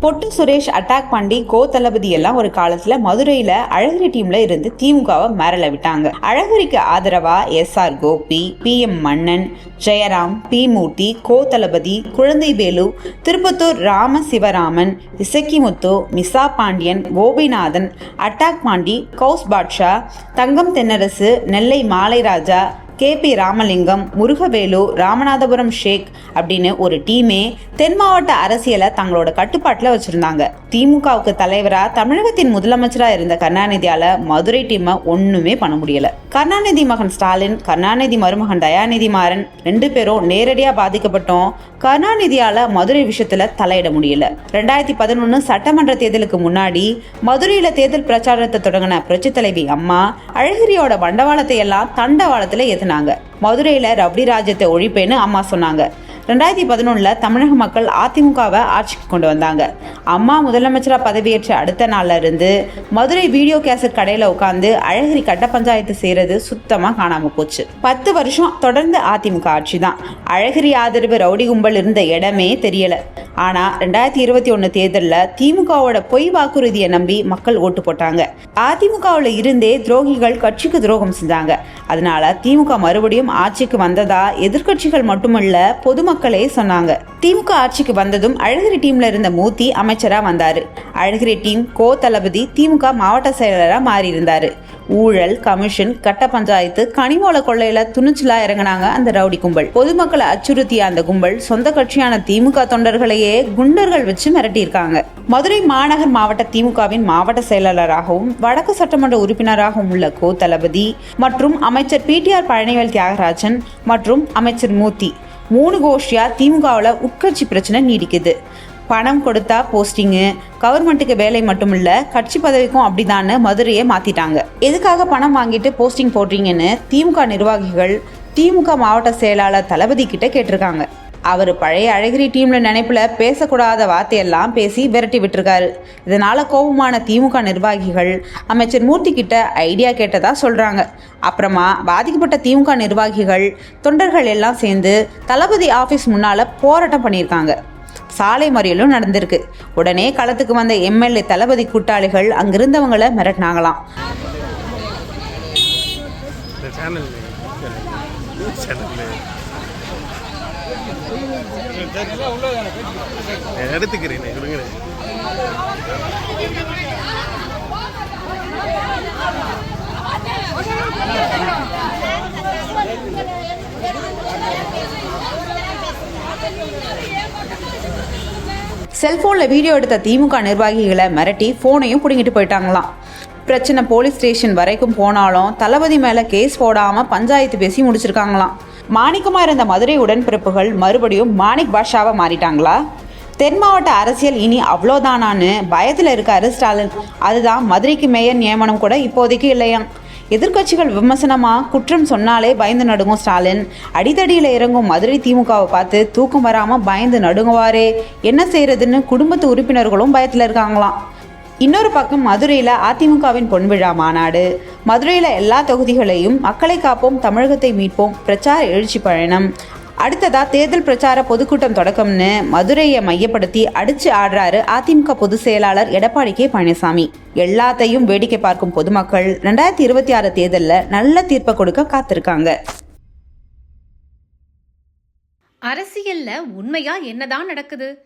பொட்டு சுரேஷ் அட்டாக் பண்ணி கோ தளபதி எல்லாம் ஒரு காலத்துல மதுரையில அழகிரி டீம்ல இருந்து திமுகவை மிரள விட்டாங்க. அழகிரிக்கு ஆதரவா S R Gopi P M Mannan Jayaram P Moorthy Ko Thalapathi Kuzhandhai Velu Tiruppattur Rama Sivaraman Isakkimuthu Misa Pandian Gopinathan attack Pandi Ghouse Batsha Thangam Thennarasu Nellai Malairaja K P Ramalingam Murugavelu Ramanathapuram Sheikh அப்படின்னு ஒரு டீமே தென் மாவட்ட அரசியலை தங்களோட கட்டுப்பாட்டில் வச்சுருந்தாங்க. திமுகவுக்கு தலைவராக தமிழகத்தின் முதலமைச்சராக இருந்த கருணாநிதியால் மதுரை டீமை ஒன்றுமே பண்ண முடியலை. கருணாநிதி மகன் ஸ்டாலின் கருணாநிதி மருமகன் தயாநிதி மாறன் ரெண்டு பேரும் நேரடியாக பாதிக்கப்பட்டோம். கருணாநிதியால் மதுரை விஷயத்தில் தலையிட முடியல. ரெண்டாயிரத்தி பதினொன்று சட்டமன்ற தேர்தலுக்கு முன்னாடி மதுரையில் தேர்தல் பிரச்சாரத்தை தொடங்கின புரட்சி தலைவி அம்மா அழகிரியோட வண்டவாளத்தை எல்லாம் தண்டவாளத்தில் தண்டவாளத்துல பேசினாங்க. மதுரையில ரவுடி ராஜ்யத்தை ஒழிப்பேன்னு அம்மா சொன்னாங்க. ரெண்டாயிரத்தி பதினொன்றில் தமிழக மக்கள் அதிமுகவை ஆட்சிக்கு கொண்டு வந்தாங்க. அம்மா முதலமைச்சராக பதவியேற்ற அடுத்த நாளில் இருந்து மதுரை வீடியோ கேசட் கடையில் உட்காந்து அழகிரி கட்ட பஞ்சாயத்து செய்கிறது சுத்தமாக காணாமல் போச்சு. பத்து வருஷம் தொடர்ந்து அதிமுக ஆட்சி தான் அழகிரி ஆதரவு ரவுடி கும்பல் இருந்த இடமே தெரியல. ஆனால் ரெண்டாயிரத்தி இருபத்தி ஒன்று தேர்தலில் திமுகவோட பொய் வாக்குறுதியை நம்பி மக்கள் ஓட்டு போட்டாங்க. அதிமுகவில் இருந்தே துரோகிகள் கட்சிக்கு துரோகம் செஞ்சாங்க. அதனால திமுக மறுபடியும் ஆட்சிக்கு வந்ததா எதிர்க்கட்சிகள் மட்டுமல்ல பொதுமக்கள் சொன்னாங்க. திமுக ஆட்சிக்கு வந்ததும் அழகிரி டீம்ல இருந்த மூர்த்தி அமைச்சரா வந்தாரு. அழகிரி டீம் கோ தளபதி திமுக மாவட்ட செயலராக மாறியிருந்தாரு. ஊழல் கமிஷன் கட்ட பஞ்சாயத்து கனிமூல கொள்ளையில துணிச்சலா இறங்கினாங்க அந்த ரவுடி கும்பல். பொதுமக்களை அச்சுறுத்திய அந்த கும்பல் சொந்த கட்சியான திமுக தொண்டர்களையே குண்டர்கள் வச்சு மிரட்டியிருக்காங்க. மதுரை மாநகர் மாவட்ட திமுகவின் மாவட்ட செயலாளராகவும் வடக்கு சட்டமன்ற உறுப்பினராகவும் உள்ள கோ தளபதி மற்றும் அமைச்சர் பிடிஆர் பழனிவேல் தியாகராஜன் மற்றும் அமைச்சர் மூர்த்தி மூணு கோஷ்டியா திமுகவில் உட்கட்சி பிரச்சனை நீடிக்குது. பணம் கொடுத்தா போஸ்டிங்கு கவர்மெண்ட்டுக்கு வேலை மட்டும் இல்லை கட்சி பதவிக்கும் அப்படிதான்னு மதுரையை மாத்திட்டாங்க. எதுக்காக பணம் வாங்கிட்டு போஸ்டிங் போடுறீங்கன்னு திமுக நிர்வாகிகள் திமுக மாவட்ட செயலாளர் தளபதி கிட்ட கேட்டிருக்காங்க. அவர் பழைய அழகிரி டீமில் நினைப்பில் பேசக்கூடாத வார்த்தையெல்லாம் பேசி விரட்டி விட்டுருக்காரு. இதனால் கோபமான திமுக நிர்வாகிகள் அமைச்சர் மூர்த்தி கிட்ட ஐடியா கேட்டதா சொல்கிறாங்க அப்புறமா பாதிக்கப்பட்ட திமுக நிர்வாகிகள் தொண்டர்கள் எல்லாம் சேர்ந்து தளபதி ஆஃபீஸ் முன்னால் போராட்டம் பண்ணியிருக்காங்க. சாலை மறியலும் நடந்திருக்கு. உடனே களத்துக்கு வந்த எம்எல்ஏ தளபதி கூட்டாளிகள் அங்கிருந்தவங்களை மிரட்டினாங்களாம். சேனல் சேனல் எடுத்துக்கிறேன் கொடுங்க செல்போனில் வீடியோ எடுத்த திமுக நிர்வாகிகளை மிரட்டி ஃபோனையும் பிடுங்கிட்டு போயிட்டாங்களாம். பிரச்சனை போலீஸ் ஸ்டேஷன் வரைக்கும் போனாலும் தளபதி மேலே கேஸ் போடாமல் பஞ்சாயத்து பேசி முடிச்சிருக்காங்களாம். மாணிக்கமாக இருந்த மதுரை உடன்பிறப்புகள் மறுபடியும் மாணிக் பாஷாவை மாறிட்டாங்களா? தென் மாவட்ட அரசியல் இனி அவ்வளோதானான்னு பயத்தில் இருக்காரு ஸ்டாலின். அதுதான் மதுரைக்கு மேயர் நியமனம் கூட இப்போதைக்கு இல்லையாம். எதிர்க்கட்சிகள் விமர்சனமாக குற்றம் சொன்னாலே பயந்து நடுங்கும் ஸ்டாலின். அடித்தடியில் இறங்கும் மதுரை திமுகவை பார்த்து தூக்கம் வராமல் பயந்து நடுங்குவாரே. என்ன செய்யறதுன்னு குடும்பத்து உறுப்பினர்களும் பயத்தில் இருக்காங்களாம். இன்னொரு பக்கம் மதுரையில் அதிமுகவின் பொன்விழா மாநாடு. மதுரையில் எல்லா தொகுதிகளையும் மக்களை காப்போம் தமிழகத்தை மீட்போம் பிரச்சார எழுச்சி பயணம் அடுத்ததா தேர்தல் பிரச்சார பொதுக்கூட்டம் தொடக்கம்னு மதுரையை மையப்படுத்தி அடிச்சு ஆடுறாரு அதிமுக பொதுச் செயலாளர் எடப்பாடி கே. பழனிசாமி. எல்லாத்தையும் வேடிக்கை பார்க்கும் பொதுமக்கள் ரெண்டாயிரத்தி இருபத்தி ஆறு தேர்தலில் நல்ல தீர்ப்பை கொடுக்க காத்திருக்காங்க. அரசியல்ல உண்மையா என்னதான் நடக்குது?